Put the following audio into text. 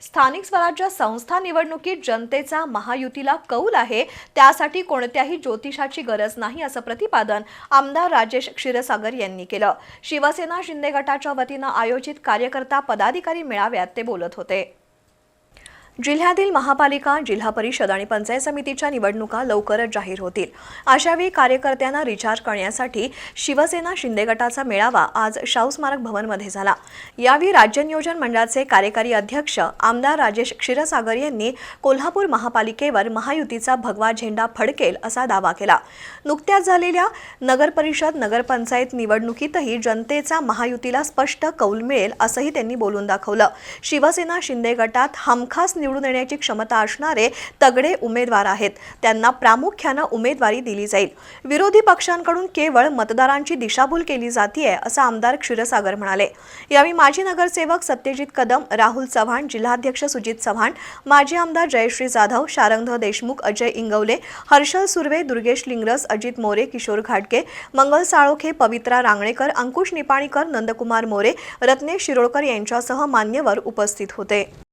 स्थानिक स्वराज्य संस्था निवडणुकीत जनतेचा महायुतीला कौल आहे. त्यासाठी कोणत्याही ज्योतिषाची गरज नाही असं प्रतिपादन आमदार राजेश क्षीरसागर यांनी केलं. शिवसेना शिंदे गटाच्या वतीनं आयोजित कार्यकर्ता पदाधिकारी मेळाव्यात ते बोलत होते. जिल्ह्यातील महापालिका जिल्हा परिषद आणि पंचायत समितीच्या निवडणुका लवकरच जाहीर होतील. अशावेळी कार्यकर्त्यांना रिचार्ज करण्यासाठी शिवसेना शिंदे गटाचा मेळावा आज शाहू स्मारक भवनमध्ये झाला. यावेळी राज्य नियोजन मंडळाचे कार्यकारी अध्यक्ष आमदार राजेश क्षीरसागर यांनी कोल्हापूर महापालिकेवर महायुतीचा भगवा झेंडा फडकेल असा दावा केला. नुकत्याच झालेल्या नगरपरिषद नगरपंचायत निवडणुकीतही जनतेचा महायुतीला स्पष्ट कौल मिळेल असंही त्यांनी बोलून दाखवलं. शिवसेना शिंदे गटात हमखास निवडून येण्याची क्षमता असणारे तगडे उमेदवार आहेत. त्यांना प्रामुख्यानं उमेदवारी दिली जाईल. विरोधी पक्षांकडून केवळ मतदारांची दिशाभूल केली जातीये असं आमदार क्षीरसागर म्हणाले. यावेळी माजी नगरसेवक सत्यजित कदम राहुल चव्हाण जिल्हाध्यक्ष सुजित चव्हाण माजी आमदार जयश्री जाधव शारंगध देशमुख अजय इंगवले हर्षल सुर्वे दुर्गेश लिंगरस अजित मोरे किशोर घाटगे मंगल साळोखे पवित्रा रांगणेकर अंकुश निपाणीकर नंदकुमार मोरे रत्नेश शिरोळकर यांच्यासह मान्यवर उपस्थित होते.